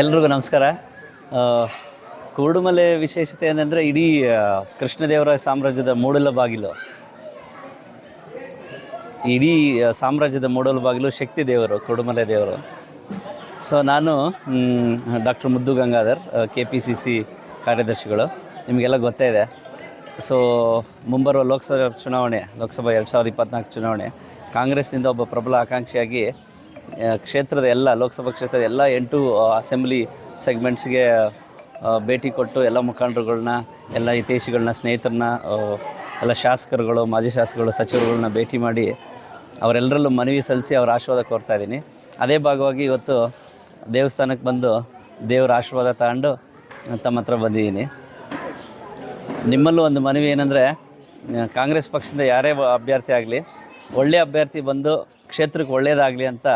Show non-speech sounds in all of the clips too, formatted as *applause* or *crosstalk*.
ಎಲ್ರಿಗೂ ನಮಸ್ಕಾರ. ಕುರುಡುಮಲೆ ವಿಶೇಷತೆ ಏನಂದರೆ ಇಡೀ ಕೃಷ್ಣದೇವರ ಸಾಮ್ರಾಜ್ಯದ ಮೂಡಲ ಬಾಗಿಲು. ಇಡೀ ಸಾಮ್ರಾಜ್ಯದ ಮೂಡಲ ಬಾಗಿಲು ಶಕ್ತಿ ದೇವರು ಕುರುಡುಮಲೆ ದೇವರು. ಸೊ ನಾನು doctor Muddu Gangadhar K P C C ಕಾರ್ಯದರ್ಶಿಗಳು. ನಿಮಗೆಲ್ಲ ಗೊತ್ತೇ ಇದೆ. ಸೊ ಮುಂಬರುವ ಲೋಕಸಭಾ ಚುನಾವಣೆ, ಲೋಕಸಭಾ ಎರಡು ಸಾವಿರದ ಇಪ್ಪತ್ನಾಲ್ಕು ಚುನಾವಣೆ, ಕಾಂಗ್ರೆಸ್ನಿಂದ ಒಬ್ಬ ಪ್ರಬಲ ಆಕಾಂಕ್ಷಿಯಾಗಿ ಕ್ಷೇತ್ರದ ಎಲ್ಲ, ಲೋಕಸಭಾ ಕ್ಷೇತ್ರದ ಎಲ್ಲ ಎಂಟು ಅಸೆಂಬ್ಲಿ ಸೆಗ್ಮೆಂಟ್ಸ್ಗೆ ಭೇಟಿ ಕೊಟ್ಟು ಎಲ್ಲ ಮುಖಂಡರುಗಳನ್ನ, ಎಲ್ಲ ಹಿತೈಷಿಗಳನ್ನ, ಸ್ನೇಹಿತರನ್ನ ಎಲ್ಲ ಶಾಸಕರುಗಳು, ಮಾಜಿ ಶಾಸಕರು ಸಚಿವರುಗಳನ್ನ ಭೇಟಿ ಮಾಡಿ ಅವರೆಲ್ಲರಲ್ಲೂ ಮನವಿ ಸಲ್ಲಿಸಿ ಅವರ ಆಶೀರ್ವಾದ ಕೋರ್ತಾ ಇದ್ದೀನಿ. ಅದೇ ಭಾಗವಾಗಿ ಇವತ್ತು ದೇವಸ್ಥಾನಕ್ಕೆ ಬಂದು ದೇವರ ಆಶೀರ್ವಾದ ತಗೊಂಡು ತಮ್ಮ ಹತ್ರ ಬಂದಿದ್ದೀನಿ. ನಿಮ್ಮಲ್ಲೂ ಒಂದು ಮನವಿ ಏನಂದರೆ ಕಾಂಗ್ರೆಸ್ ಪಕ್ಷದಿಂದ ಯಾರೇ ಅಭ್ಯರ್ಥಿ ಆಗಲಿ ಒಳ್ಳೆಯ ಅಭ್ಯರ್ಥಿ ಬಂದು ಕ್ಷೇತ್ರಕ್ಕೆ ಒಳ್ಳೆಯದಾಗಲಿ ಅಂತ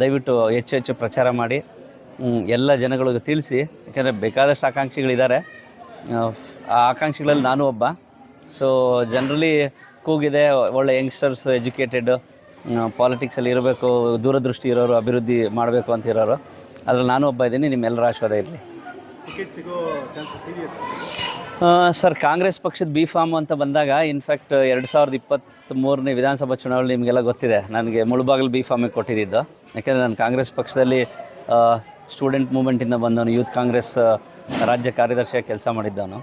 ದಯವಿಟ್ಟು ಹೆಚ್ಚು ಹೆಚ್ಚು ಪ್ರಚಾರ ಮಾಡಿ ಎಲ್ಲ ಜನಗಳಿಗೂ ತಿಳಿಸಿ. ಯಾಕಂದರೆ ಬೇಕಾದಷ್ಟು ಆಕಾಂಕ್ಷಿಗಳಿದ್ದಾರೆ. ಆ ಆಕಾಂಕ್ಷಿಗಳಲ್ಲಿ ನಾನು ಒಬ್ಬ. ಸೊ ಜನರಲಿ ಕೂಗಿದೆ ಒಳ್ಳೆ ಯಂಗ್ಸ್ಟರ್ಸ್ ಎಜುಕೇಟೆಡ್ ಪಾಲಿಟಿಕ್ಸಲ್ಲಿ ಇರಬೇಕು, ದೂರದೃಷ್ಟಿ ಇರೋರು, ಅಭಿವೃದ್ಧಿ ಮಾಡಬೇಕು ಅಂತ ಇರೋರು. ಅದರಲ್ಲಿ ನಾನು ಒಬ್ಬ ಇದ್ದೀನಿ, ನಿಮ್ಮೆಲ್ಲರ ಆಶೀರ್ವಾದ ಇರಲಿ. ಟಿಕೆಟ್ ಸಿಗೋ ಚಾನ್ಸಸ್ ಸರ್, ಕಾಂಗ್ರೆಸ್ ಪಕ್ಷದ ಬಿ ಫಾರ್ಮ್ ಅಂತ ಬಂದಾಗ ಇನ್ಫ್ಯಾಕ್ಟ್ ಎರಡು ಸಾವಿರದ ಇಪ್ಪತ್ತ್ಮೂರನೇ ವಿಧಾನಸಭಾ ಚುನಾವಣೆ ನಿಮಗೆಲ್ಲ ಗೊತ್ತಿದೆ. ನನಗೆ ಮುಳುಬಾಗಿಲು ಬಿ ಫಾರ್ಮಿಗೆ ಕೊಟ್ಟಿದ್ದು ಯಾಕೆಂದರೆ ನಾನು ಕಾಂಗ್ರೆಸ್ ಪಕ್ಷದಲ್ಲಿ ಸ್ಟೂಡೆಂಟ್ ಮೂಮೆಂಟಿಂದ ಬಂದವನು ಯೂತ್ ಕಾಂಗ್ರೆಸ್ ರಾಜ್ಯ ಕಾರ್ಯದರ್ಶಿಯಾಗಿ ಕೆಲಸ ಮಾಡಿದ್ದವನು.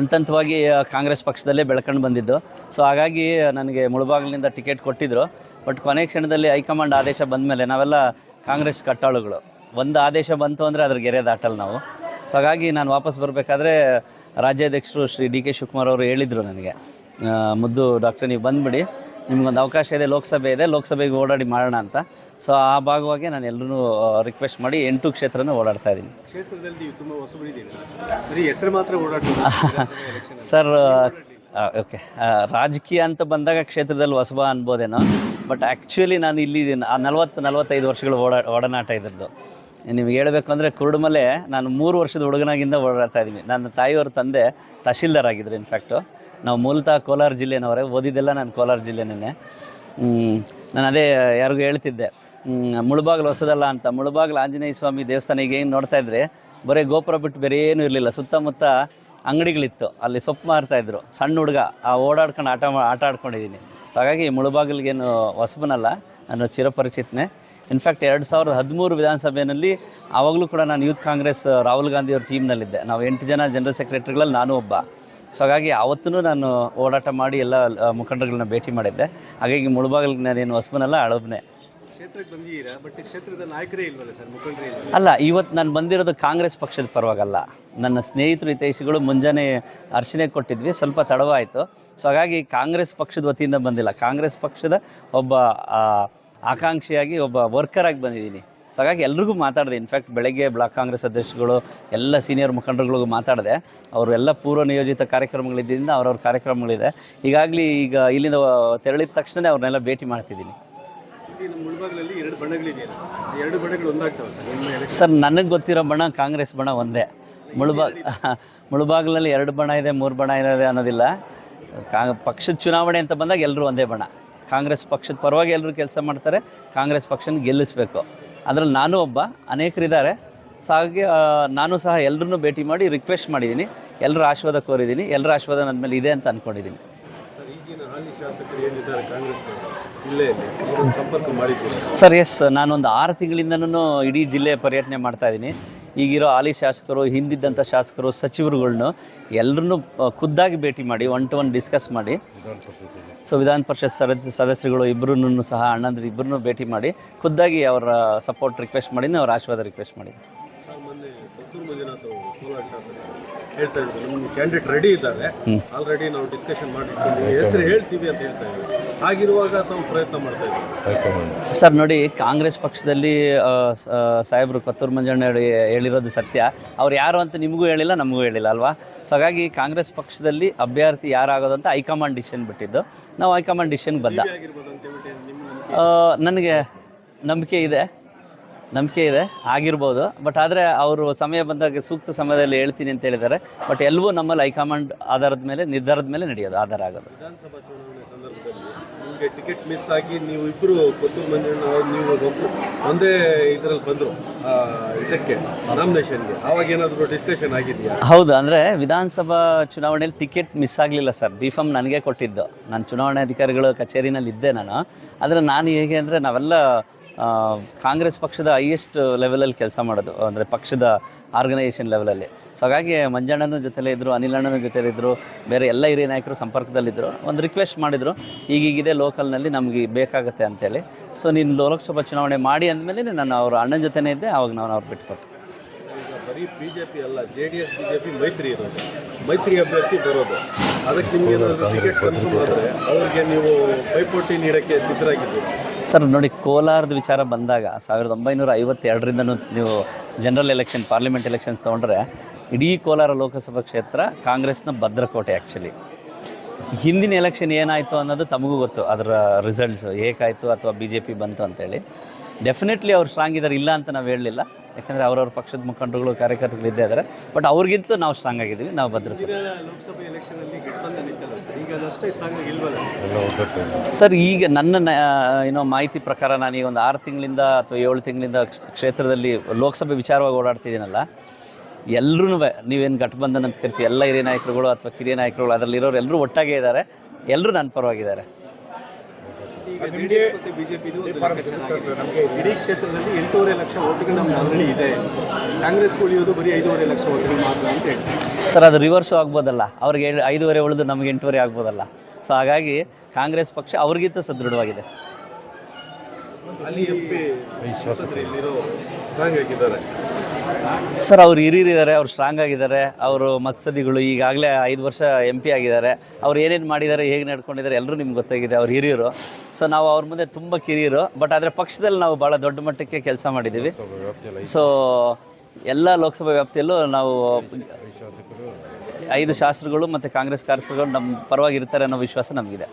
ಅಂತಂತವಾಗಿ ಕಾಂಗ್ರೆಸ್ ಪಕ್ಷದಲ್ಲೇ ಬೆಳ್ಕೊಂಡು ಬಂದಿದ್ದು. ಸೊ ಹಾಗಾಗಿ ನನಗೆ ಮುಳುಬಾಗಿಲಿನಿಂದ ಟಿಕೆಟ್ ಕೊಟ್ಟಿದ್ದರು ಬಟ್ ಕೊನೆ ಕ್ಷಣದಲ್ಲಿ ಹೈಕಮಾಂಡ್ ಆದೇಶ ಬಂದ ಮೇಲೆ ನಾವೆಲ್ಲ ಕಾಂಗ್ರೆಸ್ ಕಟ್ಟಾಳುಗಳು. ಒಂದು ಆದೇಶ ಬಂತು ಅಂದರೆ ಅದ್ರ ಗೆರೆ ದಾಟಲ್ಲ ನಾವು. ಸೊ ಹಾಗಾಗಿ ನಾನು ವಾಪಸ್ ಬರಬೇಕಾದ್ರೆ ರಾಜ್ಯಾಧ್ಯಕ್ಷರು ಶ್ರೀ ಡಿ ಕೆ ಶಿವಕುಮಾರ್ ಅವರು ಹೇಳಿದರು ನನಗೆ. ಮುದ್ದು ಡಾಕ್ಟರ್ ನೀವು ಬಂದುಬಿಡಿ. ನಿಮ್ಗೊಂದು ಅವಕಾಶ ಇದೆ ಲೋಕಸಭೆ ಇದೆ ಲೋಕಸಭೆಗೆ ಓಡಾಡಿ ಮಾಡೋಣ ಅಂತ. ಸೊ ಆ ಭಾಗವಾಗಿ ನಾನು ಎಲ್ಲರೂ ರಿಕ್ವೆಸ್ಟ್ ಮಾಡಿ ಎಂಟು ಕ್ಷೇತ್ರನೂ ಓಡಾಡ್ತಾ ಇದ್ದೀನಿ. ಕ್ಷೇತ್ರದಲ್ಲಿ ಹೆಸರು ಮಾತ್ರ ಸರ್ *laughs* ಓಕೆ ರಾಜಕೀಯ ಅಂತ ಬಂದಾಗ ಕ್ಷೇತ್ರದಲ್ಲಿ ಹೊಸಬ ಅನ್ಬೋದೇನೋ. ಬಟ್ ಆ್ಯಕ್ಚುಲಿ ನಾನು ಇಲ್ಲಿ ನಲ್ವತ್ತು ನಲವತ್ತೈದು ವರ್ಷಗಳು ಓಡಾ ಒಡನಾಟ ಇದ್ದದ್ದು ನಿಮ್ಗೆ ಹೇಳಬೇಕು ಅಂದರೆ ಕುರುಡುಮಲೆ ನಾನು ಮೂರು ವರ್ಷದ ಹುಡುಗನಾಗಿಂದ ಓಡಾಡ್ತಾ ಇದ್ದೀನಿ. ನನ್ನ ತಾಯಿಯವ್ರ ತಂದೆ ತಹಶೀಲ್ದಾರ್ ಆಗಿದ್ರು ಇನ್ಫ್ಯಾಕ್ಟು ನಾವು ಮೂಲತಃ ಕೋಲಾರ ಜಿಲ್ಲೆನವರೇ, ಓದಿದ್ದೆಲ್ಲ ನಾನು ಕೋಲಾರ ಜಿಲ್ಲೆನೇ ನಾನು ಅದೇ ಯಾರಿಗೂ ಹೇಳ್ತಿದ್ದೆ. ಮುಳುಬಾಗಿಲು ಹೊಸದಲ್ಲ ಅಂತ. ಮುಳುಬಾಗಿಲು ಆಂಜನೇಯ ಸ್ವಾಮಿ ದೇವಸ್ಥಾನ ಈಗ ಏನು ನೋಡ್ತಾ ಇದ್ರೆ, ಬರೀ ಗೋಪುರ ಬಿಟ್ಟು ಬೇರೆ ಏನೂ ಇರಲಿಲ್ಲ. ಸುತ್ತಮುತ್ತ ಅಂಗಡಿಗಳಿತ್ತು. ಅಲ್ಲಿ ಸೊಪ್ಪು ಮಾರ್ತಾ ಇದ್ರು. ಸಣ್ಣ ಹುಡುಗ, ಆ ಓಡಾಡ್ಕೊಂಡು ಆಟ ಮಾ, ಆಟ ಆಡ್ಕೊಂಡಿದ್ದೀನಿ ಸೊ ಹಾಗಾಗಿ ಮುಳುಬಾಗಿಲಿಗೇನು ಹೊಸಬನಲ್ಲ, ನಾನು ಚಿರಪರಿಚಿತನೇ. ಇನ್ಫ್ಯಾಕ್ಟ್ ಎರಡು ಸಾವಿರದ ಹದಿಮೂರು ವಿಧಾನಸಭೆಯಲ್ಲಿ ಆವಾಗಲೂ ಕೂಡ ನಾನು ಯೂತ್ ಕಾಂಗ್ರೆಸ್, ರಾಹುಲ್ ಗಾಂಧಿ ಅವ್ರ ಟೀಮ್ನಲ್ಲಿದ್ದೆ. ನಾವು ಎಂಟು ಜನ ಜನರಲ್ ಸೆಕ್ರೆಟರಿಗಳಲ್ಲಿ ನಾನು ಒಬ್ಬ. ಸೊ ಹಾಗಾಗಿ ಆವತ್ತೂ ನಾನು ಓಡಾಟ ಮಾಡಿ ಎಲ್ಲ ಮುಖಂಡರುಗಳನ್ನ ಭೇಟಿ ಮಾಡಿದ್ದೆ. ಹಾಗಾಗಿ ಮುಳುಬಾಗಿಲಿಗೆ ನಾನೇನು ಹೊಸಬನಲ್ಲ ಅಳಬ್ನೆ ಅಲ್ಲ ಇವತ್ತು ನಾನು ಬಂದಿರೋದು ಕಾಂಗ್ರೆಸ್ ಪಕ್ಷದ ಪರವಾಗಲ್ಲ. ನನ್ನ ಸ್ನೇಹಿತರು ಹಿತೈಷಿಗಳು ಮುಂಜಾನೆ ಅರ್ಚನೆ ಕೊಟ್ಟಿದ್ವಿ, ಸ್ವಲ್ಪ ತಡವಾಯಿತು. ಸೊ ಹಾಗಾಗಿ ಕಾಂಗ್ರೆಸ್ ಪಕ್ಷದ ವತಿಯಿಂದ ಬಂದಿಲ್ಲ. ಕಾಂಗ್ರೆಸ್ ಪಕ್ಷದ ಒಬ್ಬ ಆಕಾಂಕ್ಷಿಯಾಗಿ ಒಬ್ಬ ವರ್ಕರಾಗಿ ಬಂದಿದ್ದೀನಿ. ಸೊ ಹಾಗಾಗಿ ಎಲ್ರಿಗೂ ಮಾತಾಡಿದೆ. ಇನ್ಫ್ಯಾಕ್ಟ್ ಬೆಳಗ್ಗೆ ಬ್ಲಾಕ್ ಕಾಂಗ್ರೆಸ್ ಅಧ್ಯಕ್ಷಗಳು ಎಲ್ಲ ಸೀನಿಯರ್ ಮುಖಂಡರುಗಳಿಗೂ ಮಾತಾಡಿದೆ. ಅವರೆಲ್ಲ ಪೂರ್ವ ನಿಯೋಜಿತ ಕಾರ್ಯಕ್ರಮಗಳಿದ್ದರಿಂದ ಅವ್ರವ್ರ ಕಾರ್ಯಕ್ರಮಗಳಿದೆ. ಈಗಾಗಲೇ ಈಗ ಇಲ್ಲಿಂದ ತೆರಳಿದ ತಕ್ಷಣ ಅವ್ರನ್ನೆಲ್ಲ ಭೇಟಿ ಮಾಡ್ತಿದ್ದೀನಿ. ಎರಡು ಸರ್. ನನಗೆ ಗೊತ್ತಿರೋ ಬಣ ಕಾಂಗ್ರೆಸ್ ಬಣ ಒಂದೇ. ಮುಳುಬಾಗ್ *laughs* ಮುಳುಬಾಗ್ಲಲ್ಲಿ ಎರಡು ಬಣ ಇದೆ ಮೂರು ಬಣ ಇದೆ ಅನ್ನೋದಿಲ್ಲ. ಕಾ ಪಕ್ಷದ ಚುನಾವಣೆ ಅಂತ ಬಂದಾಗ ಎಲ್ಲರೂ ಒಂದೇ ಬಣ ಕಾಂಗ್ರೆಸ್ ಪಕ್ಷದ ಪರವಾಗಿ ಎಲ್ಲರೂ ಕೆಲಸ ಮಾಡ್ತಾರೆ ಕಾಂಗ್ರೆಸ್ ಪಕ್ಷನ ಗೆಲ್ಲಿಸ್ಬೇಕು. ಅದರಲ್ಲಿ ನಾನು ಒಬ್ಬ ಅನೇಕರಿದ್ದಾರೆ. ಸೊ ಹಾಗೆ ನಾನು ಸಹ ಎಲ್ಲರನ್ನೂ ಭೇಟಿ ಮಾಡಿ ರಿಕ್ವೆಸ್ಟ್ ಮಾಡಿದ್ದೀನಿ. ಎಲ್ಲರ ಆಶೀರ್ವಾದ ಕೋರಿದ್ದೀನಿ ಎಲ್ಲರ ಆಶೀರ್ವಾದ ನನ್ನ ಮೇಲೆ ಇದೆ ಅಂತ ಅಂದ್ಕೊಂಡಿದ್ದೀನಿ ಸರ್ ಸರ್ ಎಸ್ ನಾನೊಂದು ಆರು ತಿಂಗಳಿಂದನೂ ಇಡೀ ಜಿಲ್ಲೆ ಪರ್ಯಟನೆ ಮಾಡ್ತಾ ಇದ್ದೀನಿ. ಈಗಿರೋ ಹಾಲಿ ಶಾಸಕರು, ಹಿಂದಿದ್ದಂಥ ಶಾಸಕರು ಸಚಿವರುಗಳನ್ನು ಎಲ್ಲರನ್ನೂ ಖುದ್ದಾಗಿ ಭೇಟಿ ಮಾಡಿ ಒನ್ ಟು ಒನ್ ಡಿಸ್ಕಸ್ ಮಾಡಿ. ಸೊ ವಿಧಾನ ಪರಿಷತ್ ಸದಸ್ಯ, ಸದಸ್ಯರುಗಳು ಇಬ್ಬರೂ ಸಹ, ಅಣ್ಣಂದ್ರೆ ಇಬ್ಬರನ್ನೂ ಭೇಟಿ ಮಾಡಿ, ಖುದ್ದಾಗಿ ಅವರ ಸಪೋರ್ಟ್ ರಿಕ್ವೆಸ್ಟ್ ಮಾಡಿ ಅವ್ರ ಆಶೀರ್ವಾದ ರಿಕ್ವೆಸ್ಟ್ ಮಾಡಿದ್ದೀನಿ ಸರ್ ಮೊನ್ನೆ ಪುತ್ತೂರು ಮಂಜುನಾಥ್ ಅವರು ಕೋಲಾರ ಶಾಸಕ ಹೇಳ್ತಾ ಇದ್ರು ನಮ್ಮ ಕ್ಯಾಂಡಿಡೇಟ್ ರೆಡಿ ಇದ್ದಾರೆ. ಆಲ್ರೆಡಿ ನಾವು ಡಿಸ್ಕಷನ್ ಮಾಡಿರ್ತೀವಿ ಹೆಸರು ಹೇಳ್ತೀವಿ ಅಂತ ಹೇಳ್ತಾ ಇದ್ದಾರೆ. ಹಾಗಿರುವಾಗ ತಾವು ಪ್ರಯತ್ನ ಮಾಡ್ತಾ ಇದ್ದೀವಿ. ಸರ್ ನೋಡಿ ಕಾಂಗ್ರೆಸ್ ಪಕ್ಷದಲ್ಲಿ ಸಾಹೇಬರು ಕೊತ್ತೂರು ಮಂಜಣ್ಣ ಹೇಳಿ ಹೇಳಿರೋದು ಸತ್ಯ. ಅವ್ರು ಯಾರು ಅಂತ ನಿಮಗೂ ಹೇಳಿಲ್ಲ ನಮಗೂ ಹೇಳಿಲ್ಲ ಅಲ್ವಾ? ಸೊ ಹಾಗಾಗಿ ಕಾಂಗ್ರೆಸ್ ಪಕ್ಷದಲ್ಲಿ ಅಭ್ಯರ್ಥಿ ಯಾರಾಗೋದು ಅಂತ ಹೈಕಮಾಂಡ್ ಡಿಸಿಷನ್ ಬಿಟ್ಟಿದ್ದು. ನಾವು ಹೈಕಮಾಂಡ್ ಡಿಸಿಷನ್ ಬದ್ಧ. ನನಗೆ ನಂಬಿಕೆ ಇದೆ. ನಂಬಿಕೆ ಇದೆ ಆಗಿರ್ಬೋದು. ಬಟ್ ಆದರೆ ಅವರು ಸಮಯ ಬಂದಾಗ ಸೂಕ್ತ ಸಮಯದಲ್ಲಿ ಹೇಳ್ತೀನಿ ಅಂತ ಹೇಳಿದ್ದಾರೆ. ಬಟ್ ಎಲ್ಲವೂ ನಮ್ಮಲ್ಲಿ ಹೈಕಮಾಂಡ್ ಆಧಾರದ ಮೇಲೆ ನಿರ್ಧಾರದ ಮೇಲೆ ನಡೆಯೋದು ಆಧಾರ ಆಗೋದು. ವಿಧಾನಸಭಾ ಚುನಾವಣೆ ಸಂದರ್ಭದಲ್ಲಿ ನಿಮಗೆ ಟಿಕೆಟ್ ಮಿಸ್ ಆಗಿ ನೀವು ಇಬ್ಬರು ಪುತ್ತೂರು ಮಂಜಣ್ಣ ನೀವು ಒಂದೇ ಇದರಲ್ಲಿ ಬಂದರು ಇದಕ್ಕೆ ನಾಮಿನೇಷನ್ಗೆ ಏನಾದರೂ ಡಿಸ್ಕಷನ್ ಆಗಿದೆಯಾ? ಹೌದು ಅಂದರೆ ವಿಧಾನಸಭಾ ಚುನಾವಣೆಯಲ್ಲಿ ಟಿಕೆಟ್ ಮಿಸ್ ಆಗಲಿಲ್ಲ ಸರ್. ಬಿ ಫಾಮ್ ನನಗೆ ಕೊಟ್ಟಿದ್ದು. ನಾನು ಚುನಾವಣಾಧಿಕಾರಿಗಳು ಕಚೇರಿನಲ್ಲಿ ಇದ್ದೆ ನಾನು. ಆದರೆ ನಾನು ಹೇಗೆ ಅಂದರೆ ನಾವೆಲ್ಲ ಕಾಂಗ್ರೆಸ್ ಪಕ್ಷದ ಹೈಯೆಸ್ಟ್ ಲೆವೆಲಲ್ಲಿ ಕೆಲಸ ಮಾಡೋದು, ಅಂದರೆ ಪಕ್ಷದ ಆರ್ಗನೈಸೇಷನ್ ಲೆವೆಲಲ್ಲಿ ಸೊ ಹಾಗಾಗಿ ಮಂಜಣ್ಣನ ಜೊತೆಲೇ ಇದ್ದರು ಅನಿಲ್ ಅಣ್ಣನ ಜೊತೆಲಿ ಇದ್ದರು ಬೇರೆ ಎಲ್ಲ ಹಿರಿಯ ನಾಯಕರು ಸಂಪರ್ಕದಲ್ಲಿದ್ದರು ಒಂದು ರಿಕ್ವೆಸ್ಟ್ ಮಾಡಿದರು, ಈಗೀಗಿದೆ ಲೋಕಲ್ನಲ್ಲಿ ನಮಗೆ ಬೇಕಾಗುತ್ತೆ ಅಂತೇಳಿ. ಸೊ ನೀನು ಲೋಕಸಭಾ ಚುನಾವಣೆ ಮಾಡಿ ಅಂದಮೇಲೆ ನಾನು ಅವ್ರ ಅಣ್ಣನ ಜೊತೆನೇ ಇದ್ದೆ, ಅವಾಗ ನಾನು ಅವ್ರು ಬಿಟ್ಕೊಟ್ಟೆ. ಬರೀ ಬಿ ಜೆ ಪಿ ಅಲ್ಲ J D S B J P ಮೈತ್ರಿ ಇರೋದು. ಮೈತ್ರಿ ಅಭ್ಯರ್ಥಿ ಬರೋದು. ಅದಕ್ಕೆ ನಿಮಗೆ ಟಿಕೆಟ್ ಕನ್ಫರ್ಮ್ ಆದರೆ, ಅವ್ರಿಗೆ ನೀವು ಪೈಪೋಟಿ ನೀಡೋಕ್ಕೆ ಸಿದ್ಧರಾಗಿದ್ದೀರಿ. ಸರ್, ನೋಡಿ, ಕೋಲಾರದ ವಿಚಾರ ಬಂದಾಗ ಸಾವಿರದ ಒಂಬೈನೂರ ಐವತ್ತೆರಡರಿಂದನೂ ನೀವು ಜನರಲ್ ಎಲೆಕ್ಷನ್, ಪಾರ್ಲಿಮೆಂಟ್ ಎಲೆಕ್ಷನ್ಸ್ ತೊಗೊಂಡ್ರೆ ಇಡೀ ಕೋಲಾರ ಲೋಕಸಭಾ ಕ್ಷೇತ್ರ ಕಾಂಗ್ರೆಸ್ನ ಭದ್ರಕೋಟೆ ಆ್ಯಕ್ಚುಲಿ ಹಿಂದಿನ ಎಲೆಕ್ಷನ್ ಏನಾಯಿತು ಅನ್ನೋದು ತಮಗೂ ಗೊತ್ತು. ಅದರ ರಿಸಲ್ಟ್ಸ್ ಏಕಾಯಿತು ಅಥವಾ ಬಿ ಜೆ ಪಿ ಬಂತು ಅಂತೇಳಿ. ಡೆಫಿನೆಟ್ಲಿ ಅವ್ರು ಸ್ಟ್ರಾಂಗ್ ಇದ್ದಾರೆ ಇಲ್ಲ ಅಂತ ನಾವು ಹೇಳಲಿಲ್ಲ. ಯಾಕಂದರೆ ಅವ್ರವ್ರ ಪಕ್ಷದ ಮುಖಂಡರುಗಳು ಕಾರ್ಯಕರ್ತರುಗಳು ಇದ್ದೇ ಇದ್ದಾರೆ ಬಟ್ ಅವ್ರಿಗಿಂತ ನಾವು ಸ್ಟ್ರಾಂಗ್ ಆಗಿದ್ದೀವಿ ನಾವು ಇತ್ತಲ್ಲ ಸರ್. ಈಗ ಅದಷ್ಟೇ ಸ್ಟ್ರಾಂಗ್ ಇಲ್ವಲ್ಲ ಸರ್? ಈಗ ನನ್ನ ನ- ಏನೋ ಮಾಹಿತಿ ಪ್ರಕಾರ ನಾನು ಈ ಒಂದು ಆರು ತಿಂಗಳಿಂದ ಅಥವಾ ಏಳು ತಿಂಗಳಿಂದ ಕ್ಷ- ಕ್ಷೇತ್ರದಲ್ಲಿ ಲೋಕಸಭೆ ವಿಚಾರವಾಗಿ ಓಡಾಡ್ತಿದ್ದೀನಲ್ಲ ಎಲ್ಲರೂ ನೀವೇನು ಘಟಬಂಧನ ಅಂತ ಕರಿತೀವಿ. ಎಲ್ಲ ಹಿರಿಯ ನಾಯಕರುಗಳು ಅಥವಾ ಕಿರಿಯ ನಾಯಕರುಗಳು ಅದರಲ್ಲಿರೋರು ಎಲ್ಲರೂ ಒಟ್ಟಾಗೇ ಇದ್ದಾರೆ ಎಲ್ಲರೂ ನನ್ನ ಪರವಾಗಿದ್ದಾರೆ ಈಗ ಜೆ ಡಿ ಎಸ್ ಮತ್ತು ಬಿಜೆಪಿ ನಮಗೆ ಇಡೀ ಕ್ಷೇತ್ರದಲ್ಲಿ ಎಂಟೂವರೆ ಲಕ್ಷ ಓಟುಗಳು ನಮ್ಮ ಆಲ್ರೆಡಿ ಇದೆ. ಕಾಂಗ್ರೆಸ್ ಉಳಿಯೋದು ಬರೀ ಐದೂವರೆ ಲಕ್ಷ ಓಟುಗಳು ಮಾತ್ರ ಅಂತ ಹೇಳಿ ಸರ್ ಅದು ರಿವರ್ಸ್ ಆಗ್ಬೋದಲ್ಲ? ಅವ್ರಿಗೆ ಐದೂವರೆ ಉಳಿದು ನಮಗೆ ಎಂಟೂವರೆ ಆಗ್ಬೋದಲ್ಲ? ಸೊ ಹಾಗಾಗಿ ಕಾಂಗ್ರೆಸ್ ಪಕ್ಷ ಅವ್ರಿಗಿಂತ ಸದೃಢವಾಗಿದೆ. ಅಲ್ಲಿ ಆಗಿದ್ದಾರೆ. ಸರ್ ಅವ್ರು ಹಿರಿಯರಿದ್ದಾರೆ ಅವ್ರು ಸ್ಟ್ರಾಂಗ್ ಆಗಿದ್ದಾರೆ ಅವರು ಮತ್ಸದಿಗಳು ಈಗಾಗಲೇ ಐದು ವರ್ಷ ಎಂ ಪಿ ಆಗಿದ್ದಾರೆ. ಅವ್ರು ಏನೇನು ಮಾಡಿದ್ದಾರೆ ಹೇಗೆ ನಡ್ಕೊಂಡಿದ್ದಾರೆ ಎಲ್ಲರೂ ನಿಮ್ಗೆ ಗೊತ್ತಾಗಿದೆ ಅವ್ರು ಹಿರಿಯರು. ಸೊ ನಾವು ಅವ್ರ ಮುಂದೆ ತುಂಬ ಕಿರಿಯರು ಬಟ್ ಆದರೆ ಪಕ್ಷದಲ್ಲಿ ನಾವು ಭಾಳ ದೊಡ್ಡ ಮಟ್ಟಕ್ಕೆ ಕೆಲಸ ಮಾಡಿದ್ದೀವಿ. ಸೊ ಎಲ್ಲ ಲೋಕಸಭಾ ವ್ಯಾಪ್ತಿಯಲ್ಲೂ ನಾವು ಐದು ಶಾಸಕರು ಮತ್ತು ಕಾಂಗ್ರೆಸ್ ಕಾರ್ಯಕರ್ತರು ನಮ್ಮ ಪರವಾಗಿರ್ತಾರೆ ಅನ್ನೋ ವಿಶ್ವಾಸ ನಮಗಿದೆ.